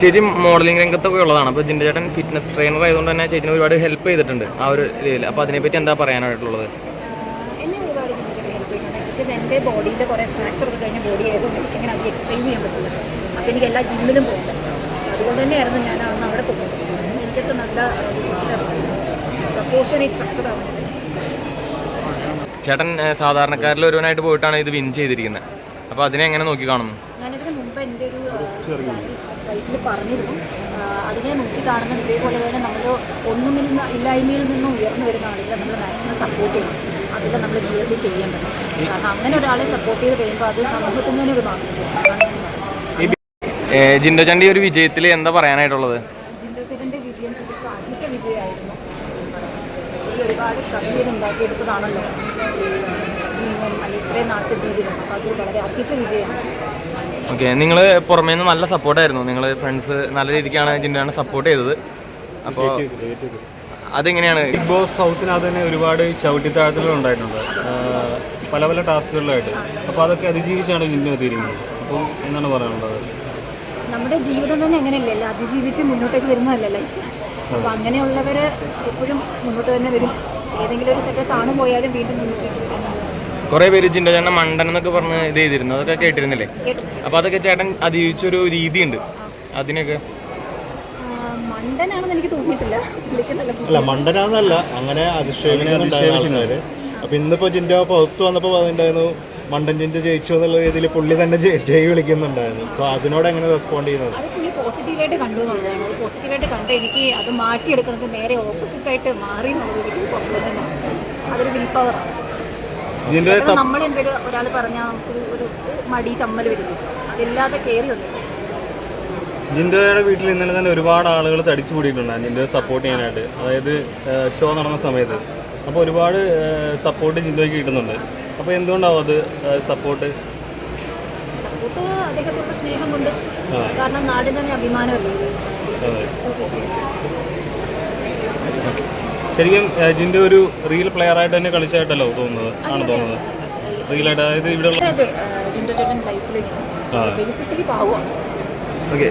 ചേച്ചി മോഡലിംഗ് രംഗത്തൊക്കെ ഉള്ളതാണ്. അപ്പോൾ ജിൻഡ ചേട്ടൻ ഫിറ്റ്നസ് ട്രെയിനർ ആയതുകൊണ്ട് തന്നെ ചേച്ചിനെ ഒരുപാട് ഹെൽപ്പ് ചെയ്തിട്ടുണ്ട് ആ ഒരു രീതിയിൽ. അപ്പോൾ അതിനെപ്പറ്റി എന്താ പറയാനായിട്ടുള്ളത്? എന്നെ ഒരുപാട് ഹെൽപ്പ് എന്റെ ബോഡിയിൽ കുറേ ഫ്രാക്ചർ ഒക്കെ കഴിഞ്ഞ ബോഡി ആയതുകൊണ്ട് എനിക്ക് ഇങ്ങനെ അത് എക്സസൈസ് ചെയ്യാൻ പറ്റില്ല. അപ്പോൾ എനിക്ക് എല്ലാ ജിമ്മിലും പോകുന്നത് അതുകൊണ്ട് തന്നെയായിരുന്നു ഞാൻ അന്ന് അവിടെ പോകുന്നത്. എനിക്കൊക്കെ നല്ല പ്രപ്പോർഷനേറ്റ് സ്ട്രക്ചർ ആവുന്നത് ചേട്ടൻ സാധാരണക്കാരിൽ ഒരുവനായിട്ട് പോയിട്ടാണ് ഇത് വിൻ ചെയ്തിരിക്കുന്നത്. അപ്പോൾ അതിനെ എങ്ങനെ നോക്കി കാണുന്നു? എന്റെ ഒരു വൈറ്റിൽ പറഞ്ഞിരുന്നു. അതിനെ നോക്കി കാണുന്ന ഇതേപോലെ തന്നെ നമ്മൾ ഒന്നുമില്ല ഇല്ലായ്മയിൽ നിന്നും ഉയർന്നു വരുന്ന ആളുകളെ നമ്മൾ മാക്സിമം സപ്പോർട്ട് ചെയ്യണം. അതൊക്കെ നമ്മൾ ജീവിതത്തിൽ ചെയ്യേണ്ടത്. കാരണം അങ്ങനെ ഒരാളെ സപ്പോർട്ട് ചെയ്ത് കഴിയുമ്പോൾ അത് സമൂഹത്തിന് തന്നെ ഒരു ചാണ്ടി ഒരു വിജയത്തിൽ എന്താ പറയാനായിട്ടുള്ളത്? ജിന്ദചണ്ഡിന്റെ വിജയം തിരിച്ചു അർഹിച്ച വിജയമായിരുന്നു. ഈ ഒരുപാട് ഉണ്ടാക്കിയെടുത്തതാണല്ലോ ഈ ജീവൻ അല്ലെങ്കിൽ ഇത്രയും നാട്ടു ജീവിതം. അപ്പോൾ അത് വളരെ അർഹിച്ച വിജയമാണ്. ഓക്കെ നിങ്ങൾ പുറമേ നിന്ന് നല്ല സപ്പോർട്ടായിരുന്നു നിങ്ങൾ ഫ്രണ്ട്സ് നല്ല രീതിക്കാണ് ജിൻഡോനെ സപ്പോർട്ട് ചെയ്തത്. അപ്പോൾ അതെങ്ങനെയാണ്? ബിഗ് ബോസ് ഹൗസിനകത്ത് തന്നെ ഒരുപാട് ചവിട്ടിത്താഴത്തുകൾ ഉണ്ടായിട്ടുണ്ട്. പല പല ടാസ്കുകളിലായിട്ട്. അപ്പോൾ അതൊക്കെ അതിജീവിച്ചാണ് ജിന്നു എത്തിയിരിക്കുന്നത്. അപ്പോൾ എന്താണ് പറയാനുള്ളത്? നമ്മുടെ ജീവിതം തന്നെ അങ്ങനെയല്ലേ? അല്ല അതിജീവിച്ച് മുന്നോട്ടേക്ക് വരുന്നതല്ല ലൈഫ് അപ്പോൾ അങ്ങനെയുള്ളവർ എപ്പോഴും മുന്നോട്ട് തന്നെ വരും. ഏതെങ്കിലും ഒരു സെറ്റ് താണു പോയാലും വീണ്ടും മുന്നോട്ടേക്ക് വരും. കുറേ പേര് ജിൻഡോ ചേട്ടൻ മണ്ടൻ എന്നൊക്കെ പറഞ്ഞ് ഇത് ചെയ്തിരുന്നു. അതൊക്കെ കേട്ടിരുന്നില്ലേ? അപ്പൊ അതൊക്കെ ചേട്ടൻ അതിജീവിച്ചൊരു രീതിയുണ്ട്. അതിനൊക്കെ ആ, മണ്ടനാണെന്ന് എനിക്ക് തോന്നിയിട്ടില്ല. വിളിക്കുന്നല്ല അല്ല മണ്ടനാന്നല്ല. അങ്ങനെ അധിക്ഷേപിക്കുന്നുണ്ടായിരുന്നു അപ്പൊ ഇന്നിപ്പോ ജിന്റെ പുറത്ത് വന്നപ്പോ അതുണ്ടായിരുന്നു മണ്ടൻ ജിന്റെ ജയിച്ചു എന്നുള്ള രീതിയിൽ പുള്ളി തന്നെ ജയി വിളിക്കുന്നുണ്ടായിരുന്നു. സോ അതിനോട് എങ്ങനെ റെസ്പോണ്ട് ചെയ്യുന്നത്? പോസിറ്റീവായിട്ട് കണ്ടു എന്നുള്ളതാണ്. അത് പോസിറ്റീവായിട്ട് കണ്ട് എനിക്ക് അത് മാറ്റിയെടുക്കുന്നത് നേരെ ഓപ്പോസിറ്റായിട്ട് മാറി എന്നുള്ളത് വലിയ സംഭവം തന്നെയാണ് അതൊരു വിൽ പവറാണ് കാരണം നമ്മൾ എന്തൊരു ഒരാൾ പറഞ്ഞാൽ നമുക്ക് ഒരു മടി ചമ്മൽ വരുന്നു. അതില്ലാതെ കയറി വന്നു. ജിൻഡോയുടെ വീട്ടിൽ ഇന്നലെ തന്നെ ഒരുപാട് ആളുകൾ തടിച്ചു കൂടിയിട്ടുണ്ടായിരുന്നു ജിൻഡോയെ സപ്പോർട്ട് ചെയ്യാനായിട്ട്. അതായത് ഷോ നടന്ന സമയത്ത്. അപ്പോൾ ഒരുപാട് സപ്പോർട്ട് ജിൻഡോയ്ക്ക് കിട്ടുന്നുണ്ട്. അപ്പോൾ എന്തുകൊണ്ടാവും അത് സപ്പോർട്ട് സപ്പോർട്ട് അദ്ദേഹത്തോട് സ്നേഹം കൊണ്ട്. കാരണം നാടിന് തന്നെ അഭിമാനമല്ലേ. ശരിക്കും അജിന്റെ ഒരു റിയൽ പ്ലെയർ ആയിട്ട് തന്നെ കളിച്ചായിട്ടല്ലോ തോന്നുന്നത്? ആണ് തോന്നുന്നത്. റിയൽ ആയിട്ട് അതായത് ഇവിടെ ബേസിക്കലി ഓക്കെ